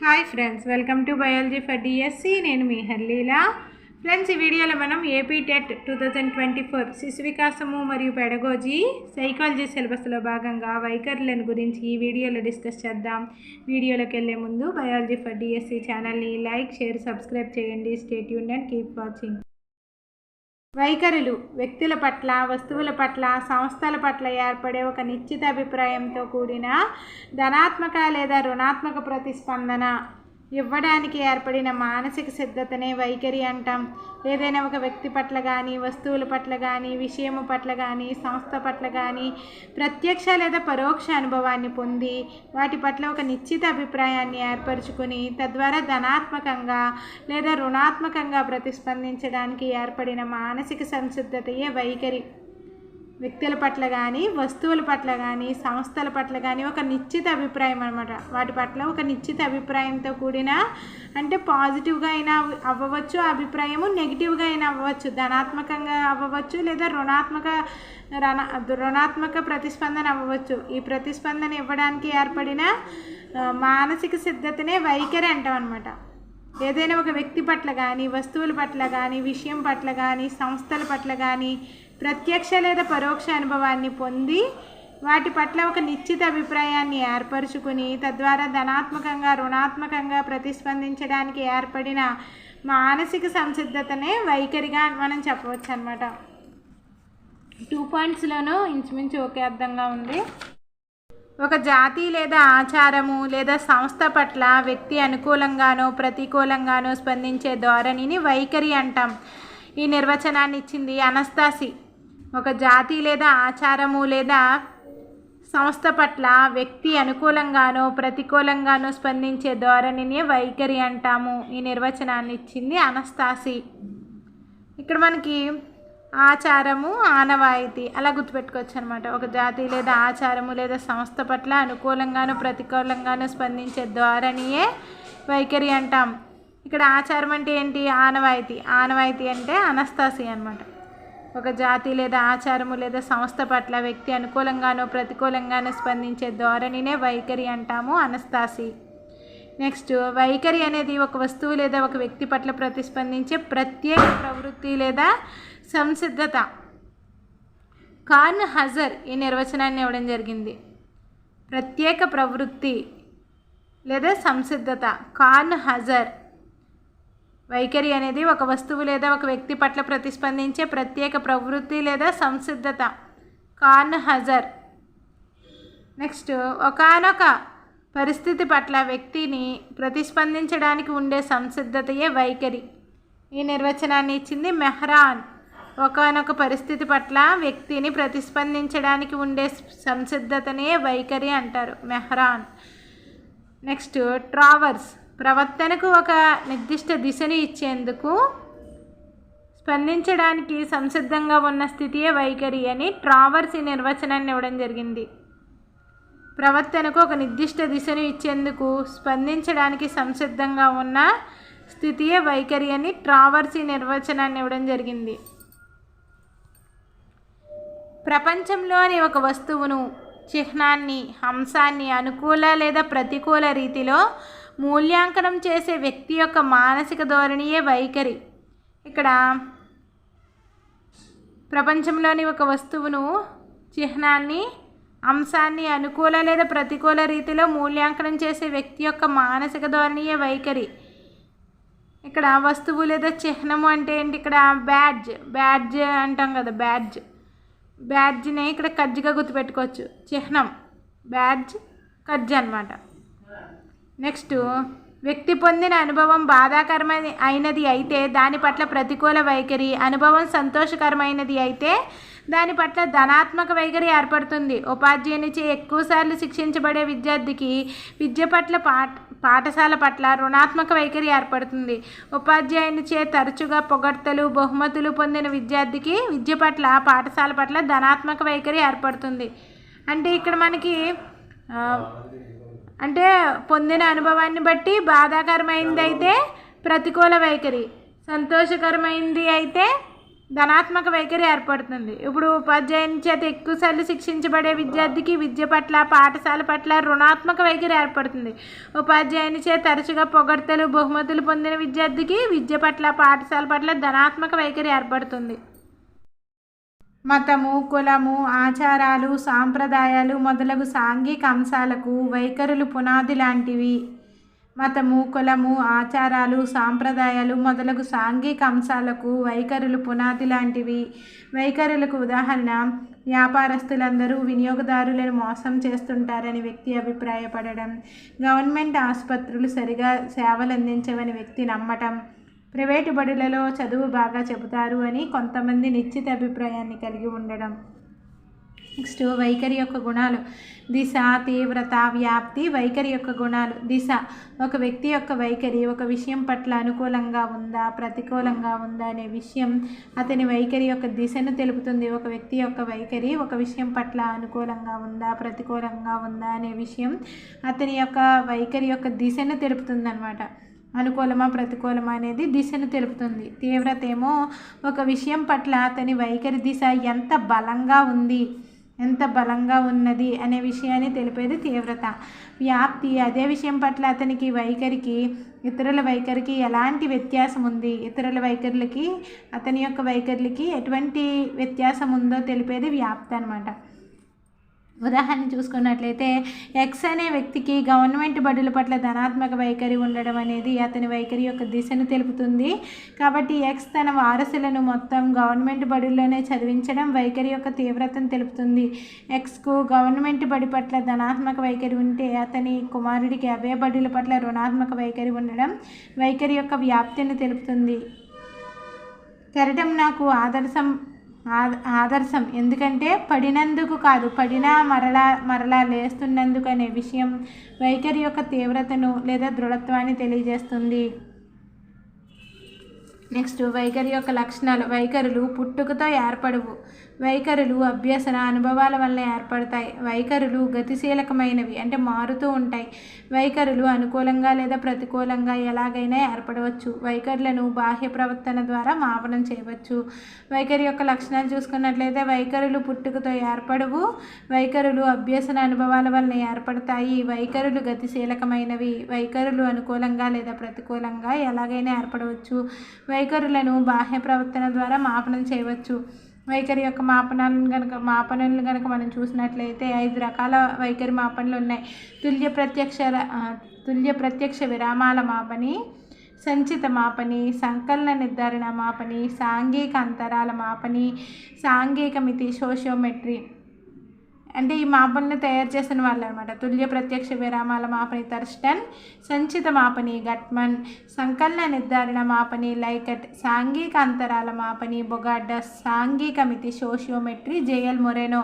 Hi friends welcome to biology for DSC నేను మీ హర్లీలా. Friends ఈ వీడియోలో మనం AP TET two thousand twenty four శిశు వికాసము మరియు పెడగోజీ సైకాలజీ సిలబస్లో భాగంగా వైఖరులను గురించి ఈ వీడియోలో డిస్కస్ చేద్దాం. వీడియోలోకి వెళ్ళే ముందు బయాలజీ ఫర్ డిఎస్సి ఛానల్ని లైక్ షేర్ సబ్స్క్రైబ్ చేయండి. స్టేట్ యూన్ అండ్ కీప్ వాచింగ్ వైఖరులు వ్యక్తుల పట్ల వస్తువుల పట్ల సంస్థల పట్ల ఏర్పడే ఒక నిశ్చిత అభిప్రాయంతో కూడిన ధనాత్మక లేదా రుణాత్మక ప్రతిస్పందన. ఇవ్వడానికి ఏర్పడిన మానసిక సిద్ధతనే వైఖరి అంటాం. ఏదైనా ఒక వ్యక్తి పట్ల కానీ వస్తువుల పట్ల కానీ విషయము పట్ల కానీ సంస్థ పట్ల కానీ ప్రత్యక్ష లేదా పరోక్ష అనుభవాన్ని పొంది వాటి పట్ల ఒక నిశ్చిత అభిప్రాయాన్ని ఏర్పరచుకుని తద్వారా ధనాత్మకంగా లేదా రుణాత్మకంగా ప్రతిస్పందించడానికి ఏర్పడిన మానసిక సంసిద్ధతయే వైఖరి. వ్యక్తుల పట్ల కానీ వస్తువుల పట్ల కానీ సంస్థల పట్ల కానీ ఒక నిశ్చిత అభిప్రాయం అనమాట వాటి పట్ల ఒక నిశ్చిత అభిప్రాయంతో కూడిన అంటే పాజిటివ్గా అయినా అవ్వవచ్చు ఆ అభిప్రాయము నెగిటివ్గా అయినా అవ్వచ్చు ధనాత్మకంగా అవ్వవచ్చు లేదా రుణాత్మక రణ రుణాత్మక ప్రతిస్పందన అవ్వచ్చు ఈ ప్రతిస్పందన ఇవ్వడానికి ఏర్పడిన మానసిక సిద్ధతనే వైఖరి అంటాం అనమాట ఏదైనా ఒక వ్యక్తి పట్ల కానీ వస్తువుల పట్ల కానీ విషయం పట్ల కానీ సంస్థల పట్ల కానీ ప్రత్యక్ష లేదా పరోక్ష అనుభవాన్ని పొంది వాటి పట్ల ఒక నిశ్చిత అభిప్రాయాన్ని ఏర్పరచుకుని తద్వారా ధనాత్మకంగా రుణాత్మకంగా ప్రతిస్పందించడానికి ఏర్పడిన మానసిక సంసిద్ధతనే వైఖరిగా మనం చెప్పవచ్చు అనమాట టూ పాయింట్స్లోనూ ఇంచుమించు ఒకే అర్థంగా ఉంది. ఒక జాతి లేదా ఆచారము లేదా సంస్థ పట్ల వ్యక్తి అనుకూలంగానో ప్రతికూలంగానో స్పందించే ధోరణిని వైఖరి అంటాం. ఈ నిర్వచనాన్ని ఇచ్చింది అనస్తాసి ఒక జాతి లేదా ఆచారము లేదా సంస్థ పట్ల వ్యక్తి అనుకూలంగానో ప్రతికూలంగానో స్పందించే ధోరణిని వైఖరి అంటాము. ఈ నిర్వచనాన్ని ఇచ్చింది అనస్తాసి ఇక్కడ మనకి ఆచారము ఆనవాయితీ. అలా గుర్తుపెట్టుకోవచ్చు అనమాట ఒక జాతి లేదా ఆచారము లేదా సంస్థ పట్ల అనుకూలంగాను ప్రతికూలంగాను స్పందించే ధోరణియే వైఖరి అంటాం. ఇక్కడ ఆచారం అంటే ఏంటి? ఆనవాయితీ. ఆనవాయితీ అంటే అనస్తాసి అనమాట ఒక జాతి లేదా ఆచారము లేదా సంస్థ పట్ల వ్యక్తి అనుకూలంగానో ప్రతికూలంగానో స్పందించే ధోరణినే వైఖరి అంటాము అనస్తాసి నెక్స్ట్ వైఖరి అనేది ఒక వస్తువు లేదా ఒక వ్యక్తి పట్ల ప్రతిస్పందించే ప్రత్యేక ప్రవృత్తి లేదా సంసిద్ధత. కార్న్ హజర్ ఈ నిర్వచనాన్ని ఇవ్వడం జరిగింది. ప్రత్యేక ప్రవృత్తి లేదా సంసిద్ధత. కార్న్ హజర్ వైఖరి అనేది ఒక వస్తువు లేదా ఒక వ్యక్తి పట్ల ప్రతిస్పందించే ప్రత్యేక ప్రవృత్తి లేదా సంసిద్ధత. Corn Hajar. నెక్స్ట్ ఒకానొక పరిస్థితి పట్ల వ్యక్తిని ప్రతిస్పందించడానికి ఉండే సంసిద్ధతయే వైఖరి. ఈ నిర్వచనాన్ని ఇచ్చింది మెహ్రాన్. ఒకానొక పరిస్థితి పట్ల వ్యక్తిని ప్రతిస్పందించడానికి ఉండే సంసిద్ధతనే వైఖరి అంటారు మెహ్రాన్. Next traverse. ప్రవర్తనకు ఒక నిర్దిష్ట దిశని ఇచ్చేందుకు స్పందించడానికి సంసిద్ధంగా ఉన్న స్థితియే వైఖరి అని ట్రావర్స్ ఈ నిర్వచనాన్ని ఇవ్వడం జరిగింది. ప్రవర్తనకు ఒక నిర్దిష్ట దిశను ఇచ్చేందుకు స్పందించడానికి సంసిద్ధంగా ఉన్న స్థితియే వైఖరి అని ట్రావర్స్ ఈ నిర్వచనాన్ని ఇవ్వడం జరిగింది. ప్రపంచంలోని ఒక వస్తువును చిహ్నాన్ని అంశాన్ని అనుకూల లేదా ప్రతికూల రీతిలో మూల్యాంకనం చేసే వ్యక్తి యొక్క మానసిక ధోరణియే వైఖరి. ఇక్కడ ప్రపంచంలోని ఒక వస్తువును చిహ్నాన్ని అంశాన్ని అనుకూల లేదా ప్రతికూల రీతిలో మూల్యాంకనం చేసే వ్యక్తి యొక్క మానసిక ధోరణియే వైఖరి. ఇక్కడ వస్తువు లేదా చిహ్నము అంటే ఏంటి? ఇక్కడ బ్యాడ్జ్ బ్యాడ్జ్ అంటాం కదా బ్యాడ్జ్. బ్యాడ్జ్ని ఇక్కడ కజ్జిగా గుర్తుపెట్టుకోవచ్చు. చిహ్నం. బ్యాడ్జ్ కజ్జ అనమాట నెక్స్ట్ వ్యక్తి పొందిన అనుభవం బాధాకరమైన అయినది అయితే దాని పట్ల ప్రతికూల వైఖరి అనుభవం సంతోషకరమైనది అయితే దాని పట్ల ధనాత్మక వైఖరి ఏర్పడుతుంది. ఉపాధ్యాయునిచే ఎక్కువసార్లు శిక్షించబడే విద్యార్థికి విద్య పట్ల పాఠ పాఠశాల పట్ల రుణాత్మక వైఖరి ఏర్పడుతుంది. ఉపాధ్యాయునిచే తరచుగా పొగడ్తలు బహుమతులు పొందిన విద్యార్థికి విద్య పట్ల పాఠశాల పట్ల ధనాత్మక వైఖరి ఏర్పడుతుంది. అంటే ఇక్కడ మనకి అంటే పొందిన అనుభవాన్ని బట్టి బాధాకరమైంది అయితే ప్రతికూల వైఖరి. సంతోషకరమైంది అయితే ధనాత్మక వైఖరి ఏర్పడుతుంది. ఇప్పుడు ఉపాధ్యాయుని చేత ఎక్కువసార్లు శిక్షించబడే విద్యార్థికి విద్య పట్ల పాఠశాల పట్ల రుణాత్మక వైఖరి ఏర్పడుతుంది. ఉపాధ్యాయుని చేత తరచుగా పొగడ్తలు బహుమతులు పొందిన విద్యార్థికి విద్య పట్ల పాఠశాల పట్ల ధనాత్మక వైఖరి ఏర్పడుతుంది. మతము కులము ఆచారాలు సాంప్రదాయాలు మొదలగు సాంఘిక అంశాలకు వైఖరులు పునాది లాంటివి. మతము కులము ఆచారాలు సాంప్రదాయాలు మొదలగు సాంఘిక అంశాలకు వైఖరులు పునాది లాంటివి. వైఖరులకు ఉదాహరణ వ్యాపారస్తులందరూ వినియోగదారులను మోసం చేస్తుంటారని వ్యక్తి అభిప్రాయపడడం గవర్నమెంట్ ఆసుపత్రులు సరిగా సేవలు అందించవని వ్యక్తి నమ్మటం. ప్రైవేటు బడులలో చదువు బాగా చెబుతారు అని కొంతమంది నిశ్చిత అభిప్రాయాన్ని కలిగి ఉండడం. నెక్స్ట్ వైఖరి యొక్క గుణాలు. దిశ తీవ్రత వ్యాప్తి వైఖరి యొక్క గుణాలు. దిశ ఒక వ్యక్తి యొక్క వైఖరి ఒక విషయం పట్ల అనుకూలంగా ఉందా ప్రతికూలంగా ఉందా అనే విషయం అతని వైఖరి యొక్క దిశను తెలుపుతుంది. ఒక వ్యక్తి యొక్క వైఖరి ఒక విషయం పట్ల అనుకూలంగా ఉందా ప్రతికూలంగా ఉందా అనే విషయం అతని యొక్క వైఖరి యొక్క దిశను తెలుపుతుంది అనమాట అనుకూలమా ప్రతికూలమా అనేది దిశను తెలుపుతుంది. తీవ్రత ఏమో ఒక విషయం పట్ల అతని వైఖరి దిశ ఎంత బలంగా ఉంది ఎంత బలంగా ఉన్నది అనే విషయాన్ని తెలిపేది తీవ్రత. వ్యాప్తి అదే విషయం పట్ల అతనికి వైఖరికి ఇతరుల వైఖరికి ఎలాంటి వ్యత్యాసం ఉంది? ఇతరుల వైఖరులకి అతని యొక్క వైఖరులకి ఎటువంటి వ్యత్యాసం ఉందో తెలిపేది వ్యాప్తి అనమాట ఉదాహరణ చూసుకున్నట్లయితే ఎక్స్ అనే వ్యక్తికి గవర్నమెంట్ బడుల పట్ల ధనాత్మక వైఖరి ఉండడం అనేది అతని వైఖరి యొక్క దిశను తెలుపుతుంది. కాబట్టి ఎక్స్ తన వారసులను మొత్తం గవర్నమెంట్ బడుల్లోనే చదివించడం వైఖరి యొక్క తీవ్రతను తెలుపుతుంది. ఎక్స్కు గవర్నమెంట్ బడి పట్ల ధనాత్మక వైఖరి ఉంటే అతని కుమారుడికి అవే బడుల పట్ల రుణాత్మక వైఖరి ఉండడం వైఖరి యొక్క వ్యాప్తిని తెలుపుతుంది. కెరటం నాకు ఆదర్శం ఆదర్శం. ఎందుకంటే పడినందుకు కాదు పడినా మరలా మరలా లేస్తున్నందుకు అనే విషయం వైఖరి యొక్క తీవ్రతను లేదా దృఢత్వాన్ని తెలియజేస్తుంది. నెక్స్ట్ వైఖరి యొక్క లక్షణాలు వైఖరులు పుట్టుకతో ఏర్పడవు. వైఖరులు అభ్యసన అనుభవాల వల్ల ఏర్పడతాయి. వైఖరులు గతిశీలకమైనవి అంటే మారుతూ ఉంటాయి. వైఖరులు అనుకూలంగా లేదా ప్రతికూలంగా ఎలాగైనా ఏర్పడవచ్చు. వైఖరులను బాహ్య ప్రవర్తన ద్వారా మాపనం చేయవచ్చు. వైఖరి యొక్క లక్షణాలు చూసుకున్నట్లయితే వైఖరులు పుట్టుకతో ఏర్పడవు. వైఖరులు అభ్యసన అనుభవాల వల్ల ఏర్పడతాయి. వైఖరులు గతిశీలకమైనవి. వైఖరులు అనుకూలంగా లేదా ప్రతికూలంగా ఎలాగైనా ఏర్పడవచ్చు. వైఖరులను బాహ్య ప్రవర్తన ద్వారా మాపనం చేయవచ్చు. వైఖరి యొక్క మాపనాలను కనుక మాపనలను కనుక మనం చూసినట్లయితే ఐదు రకాల వైఖరి మాపనలు ఉన్నాయి. తుల్య ప్రత్యక్ష తుల్య ప్రత్యక్ష విరామాల మాపని సంచిత మాపని సంకలన నిర్ధారణ మాపని సాంఘిక అంతరాల మాపని సాంఘిక మితి సోషియోమెట్రీ అంటే ఈ మాపణను తయారు చేసిన వాళ్ళు అనమాట తుల్య ప్రత్యక్ష విరామాల మాపని తర్స్టన్ సంచిత మాపని గట్మన్ సంకలన నిర్ధారణ మాపని లైకట్ సాంఘిక అంతరాల మాపని బొగాడ్డస్ సాంఘిక మితి sociometry J L Moreno.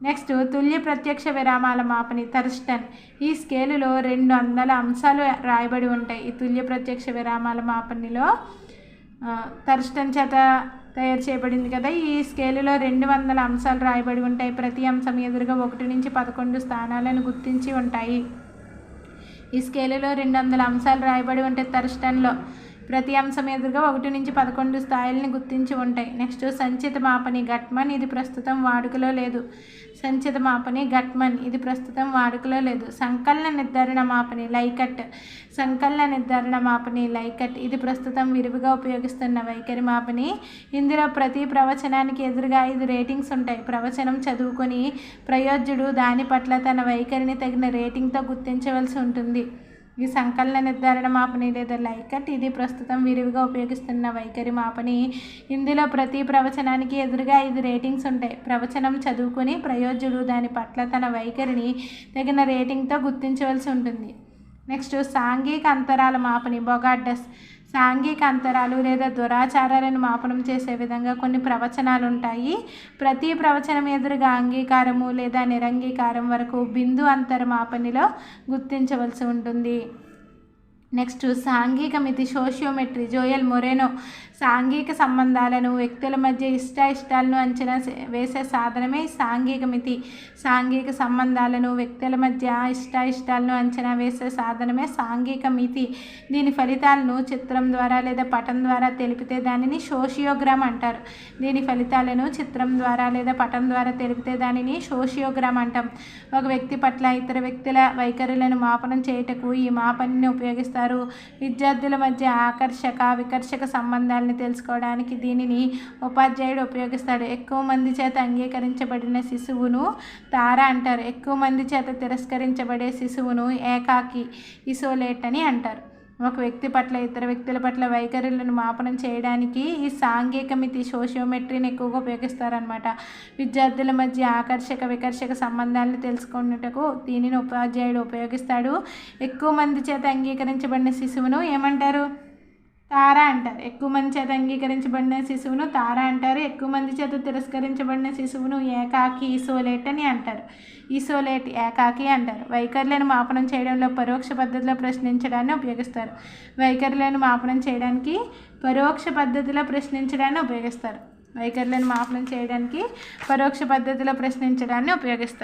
Next తుల్య ప్రత్యక్ష విరామాల మాపని థర్స్టన్ ఈ స్కేలులో రెండు వందల అంశాలు రాయబడి ఉంటాయి. ఈ తుల్య ప్రత్యక్ష విరామాల మాపనిలో థర్స్టన్ చేత తయారు చేయబడింది కదా. ఈ స్కేలులో రెండు వందల అంశాలు రాయబడి ఉంటాయి. ప్రతి అంశం ఎదురుగా ఒకటి నుంచి పదకొండు స్థానాలను గుర్తించి ఉంటాయి. ఈ స్కేలులో రెండు వందల అంశాలు రాయబడి ఉంటాయి తర్స్టన్లో ప్రతి అంశం ఎదురుగా ఒకటి నుంచి పదకొండు స్థాయిల్ని గుర్తించి ఉంటాయి. నెక్స్ట్ సంచిత మాపని గట్మన్ ఇది ప్రస్తుతం వాడుకలో లేదు. సంచిత మాపని గట్మన్ ఇది ప్రస్తుతం వాడుకలో లేదు. సంకలన నిర్ధారణ మాపని లైకట్ సంకలన నిర్ధారణ మాపని లైకట్ ఇది ప్రస్తుతం విరివిగా ఉపయోగిస్తున్న వైఖరి మాపని. ఇందులో ప్రతి ప్రవచనానికి ఎదురుగా ఐదు రేటింగ్స్ ఉంటాయి. ప్రవచనం చదువుకొని ప్రయోజ్యుడు దాని పట్ల తన వైఖరిని తగిన రేటింగ్తో గుర్తించవలసి ఉంటుంది. ఈ సంకలన నిర్ధారణ మాపని లేదా లైకట్ ఇది ప్రస్తుతం విరివిగా ఉపయోగిస్తున్న వైఖరి మాపని ఇందులో ప్రతి ప్రవచనానికి ఎదురుగా ఐదు రేటింగ్స్ ఉంటాయి. ప్రవచనం చదువుకుని ప్రయోజుడు దాని పట్ల తన వైఖరిని తగిన రేటింగ్తో గుర్తించవలసి ఉంటుంది. నెక్స్ట్ సాంఘిక అంతరాల మాపని బొగాడ్డస్. సాంఘిక అంతరాలు లేదా దురాచారాలను మాపనం చేసే విధంగా కొన్ని ప్రవచనాలు ఉంటాయి ప్రతి ప్రవచనం ఎదురుగా అంగీకారము లేదా నిరంగీకారం వరకు బిందు అంతర మాపనిలో గుర్తించవలసి ఉంటుంది. నెక్స్ట్ సాంఘిక మితి సోషియోమెట్రీ జోయల్ మొరేనో. సాంఘిక సంబంధాలను వ్యక్తుల మధ్య ఇష్టాయిష్టాలను అంచనా వేసే సాధనమే సాంఘిక మితి. సాంఘిక సంబంధాలను వ్యక్తుల మధ్య ఇష్ట ఇష్టాలను అంచనా వేసే సాధనమే సాంఘిక మితి. దీని ఫలితాలను చిత్రం ద్వారా లేదా పటం ద్వారా తెలిపితే దానిని సోషియోగ్రామ్ అంటారు. దీని ఫలితాలను చిత్రం ద్వారా లేదా పటం ద్వారా తెలిపితే దానిని సోషియోగ్రామ్ అంటాం. ఒక వ్యక్తి పట్ల ఇతర వ్యక్తుల వైఖరులను మాపనం చేయుటకు ఈ మాపనిని ఉపయోగిస్తారు. విద్యార్థుల మధ్య ఆకర్షక వికర్షక సంబంధాలను తెలుసుకోవడానికి దీనిని ఉపాధ్యాయుడు ఉపయోగిస్తాడు. ఎక్కువ మంది చేత అంగీకరించబడిన శిశువును తార అంటారు. ఎక్కువ మంది చేత తిరస్కరించబడే శిశువును ఏకాకి ఇసోలేట్ అని అంటారు. ఒక వ్యక్తి పట్ల ఇతర వ్యక్తుల పట్ల వైఖరులను మాపనం చేయడానికి ఈ సాంఘిక మితి సోషియోమెట్రీని ఎక్కువగా ఉపయోగిస్తారనమాట విద్యార్థుల మధ్య ఆకర్షక వికర్షక సంబంధాలను తెలుసుకున్నటకు దీనిని ఉపాధ్యాయుడు ఉపయోగిస్తాడు. ఎక్కువ మంది చేత అంగీకరించబడిన శిశువును ఏమంటారు? తార అంటారు. ఎక్కువ మంది చేత అంగీకరించబడిన శిశువును తార అంటారు. ఎక్కువ మంది చేత తిరస్కరించబడిన శిశువును ఏకాకి ఈసోలేట్ అని అంటారు. ఈసోలేట్ ఏకాకి అంటారు. వైఖరులను మాపనం చేయడంలో పరోక్ష పద్ధతిలో ప్రశ్నించడాన్ని ఉపయోగిస్తారు. వైఖరులను మాపనం చేయడానికి పరోక్ష పద్ధతిలో ప్రశ్నించడాన్ని ఉపయోగిస్తారు. వైఖరులను మాపనం చేయడానికి పరోక్ష పద్ధతిలో ప్రశ్నించడాన్ని ఉపయోగిస్తారు.